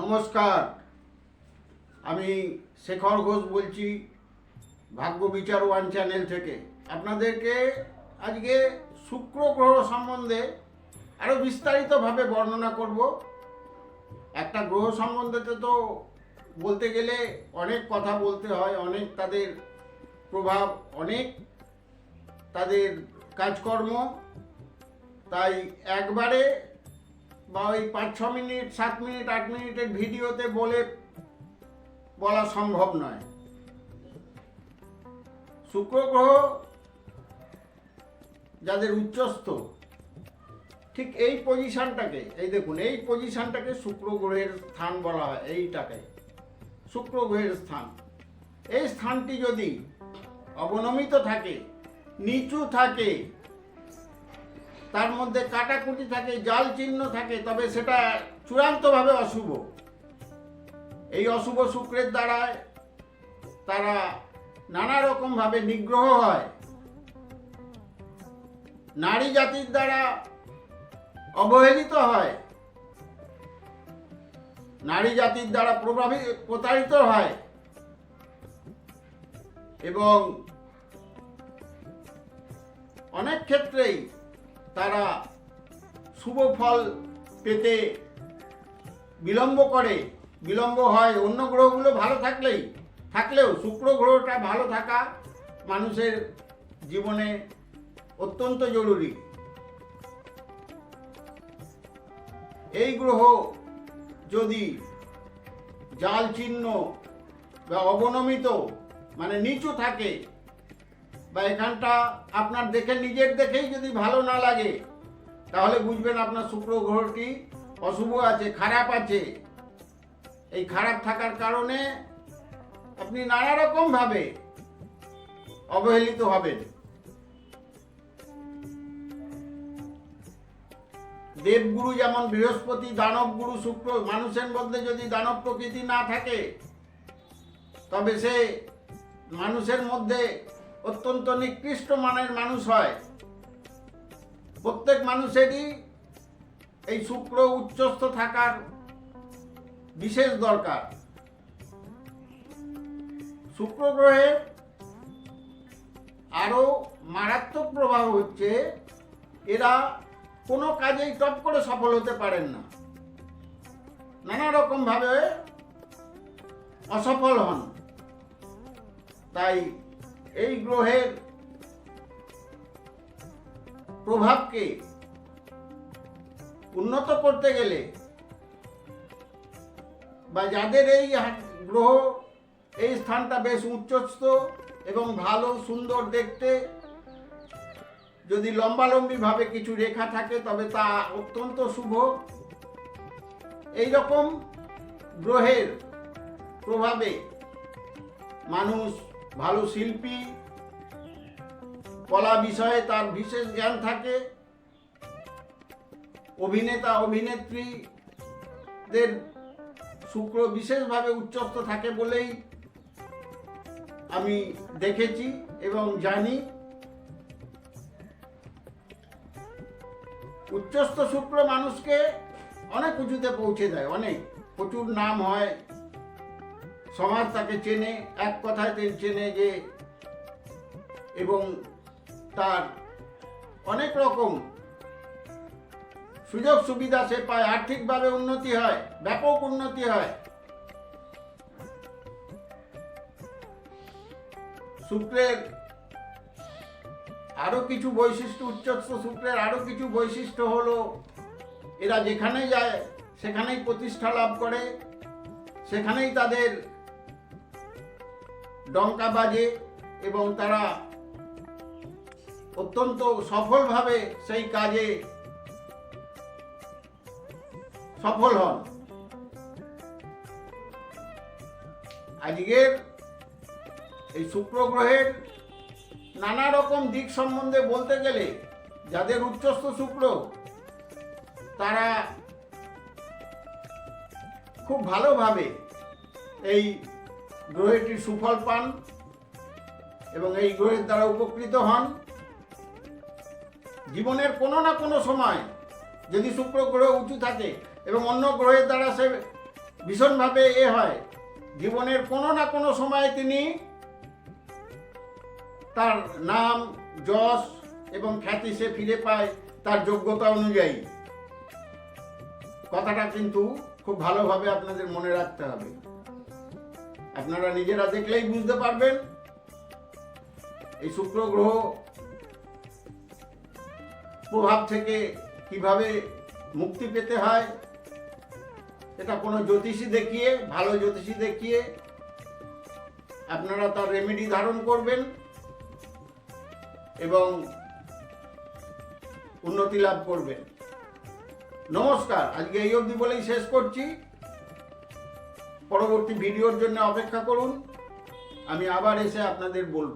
নমস্কার। আমি শেখর ঘোষ বলছি ভাগ্য বিচার ওয়ান চ্যানেল থেকে। আপনাদেরকে আজকে শুক্র গ্রহ সম্বন্ধে আরও বিস্তারিতভাবে বর্ণনা করব। একটা গ্রহ সম্বন্ধেতে তো বলতে গেলে অনেক কথা বলতে হয়, অনেক তাদের প্রভাব, অনেক তাদের কাজকর্ম। তাই একবারে বা ওই পাঁচ, ছ মিনিট, সাত মিনিট, আট মিনিটের ভিডিওতে বলে বলা সম্ভব নয়। শুক্র গ্রহ যাদের উচ্চস্থ, ঠিক এই পজিশনটাকে, এই দেখুন, এই পজিশনটাকে শুক্র গ্রহের স্থান বলা হয়, এইটাকে, শুক্র গ্রহের স্থান। এই স্থানটি যদি অবনমিত থাকে, নিচু থাকে তার মধ্যে কাটাকুটি থাকে, জাল চিহ্ন থাকে, তবে সেটা চূড়ান্তভাবে অশুভ। এই অশুভ শুক্রের দ্বারায় তারা নানা রকমভাবে নিগ্রহ হয়। নারী জাতির দ্বারা অবহেলিত হয়। নারী জাতির দ্বারা প্রভাবিত প্রতারিত হয়। এবং অনেক ক্ষেত্রেই তারা শুভ ফল পেতে বিলম্ব করে। বিলম্ব হয়, অন্য গ্রহগুলো ভালো থাকলেই। থাকলেও শুক্র গ্রহটা ভালো থাকা মানুষের জীবনে অত্যন্ত জরুরি। এই গ্রহ যদি জাল চিহ্ন বা অবনমিত মানে নিচু থাকে বা এখানটা আপনার দেখে নিজের দেখেই যদি ভালো না লাগে, তাহলে বুঝবেন আপনার শুক্র গ্রহটি অশুভ আছে, খারাপ আছে। এই খারাপ থাকার কারণে আপনি নানা রকমভাবে অবহেলিত হবেন। দেবগুরু যেমন বৃহস্পতি দানব গুরু শুক্র, মানুষের মধ্যে যদি দানব প্রকৃতি না থাকে, তবে সে মানুষের মধ্যে অত্যন্ত নিকৃষ্ট মানের মানুষ হয়। প্রত্যেক মানুষেরই এই শুক্র উচ্চস্থ থাকার বিশেষ দরকার। শুক্র গ্রহের আরও মারাত্মক প্রভাব হচ্ছে, এরা কোনো কাজেই টপ করে সফল হতে পারেন না। নানা রকম ভাবে অসফল হন। তাই এই গ্রহের প্রভাবকে উন্নত করতে গেলে বা যাদের এই গ্রহ এই স্থানটা বেশ উচ্চস্থ এবং ভালো, সুন্দর দেখতে, যদি লম্বালম্বি ভাবে কিছু রেখা থাকে, তবে তা অত্যন্ত শুভ। এই রকম গ্রহের প্রভাবে মানুষ ভালো শিল্পী, কলা বিষয়ে তার বিশেষ জ্ঞান থাকে। অভিনেতা, অভিনেত্রীদের শুক্র বিশেষভাবে উচ্চস্থ থাকে বলেই আমি দেখেছি এবং জানি। উচ্চস্থ শুক্র মানুষকে অনেক উঁচুতে পৌঁছে দেয়, অনেক। প্রচুর নাম হয়। সমাজ তাকে চেনে, এক কথায় চেনে যে, এবং তার অনেক রকম সুযোগ সুবিধা সে পায়, আর্থিকভাবে উন্নতি হয়, ব্যাপক উন্নতি হয়। শুক্রের আরও কিছু বৈশিষ্ট্য, উচ্চস্থ শুক্রের আরও কিছু বৈশিষ্ট্য হলো, এরা যেখানে যায়, সেখানেই প্রতিষ্ঠা লাভ করে, সেখানেই তাদের ডঙ্কা বাজে এবং তারা অত্যন্ত সফলভাবে সেই কাজে সফল হন। আজকের এই শুক্র গ্রহের নানা রকম দিক সম্বন্ধে বলতে গেলে, যাদের উচ্চস্থ শুক্র, তারা খুব ভালোভাবে এই গ্রহটির সুফল পান এবং এই গ্রহের দ্বারা উপকৃত হন। জীবনের কোনো না কোনো সময় যদি শুক্র গ্রহ উঁচু থাকে এবং অন্য গ্রহের দ্বারা সে ভীষণভাবে এ হয়, জীবনের কোনো না কোনো সময়ে তিনি তার নাম, যশ এবং খ্যাতি সে ফিরে পায় তার যোগ্যতা অনুযায়ী। কথাটা কিন্তু খুব ভালোভাবে আপনাদের মনে রাখতে হবে। আপনারা নিজেরা দেখলেই বুঝতে পারবেন। এই শুক্র গ্রহ প্রভাব থেকে কীভাবে মুক্তি পেতে হয়, এটা কোনো জ্যোতিষী দেখিয়ে, ভালো জ্যোতিষী দেখিয়ে আপনারা তার রেমেডি ধারণ করবেন এবং উন্নতি লাভ করবেন। নমস্কার, আজকে এই অবধি বলেই শেষ করছি। পরবর্তী ভিডিওর জন্য অপেক্ষা করুন। আমি আবার এসে আপনাদের বলব।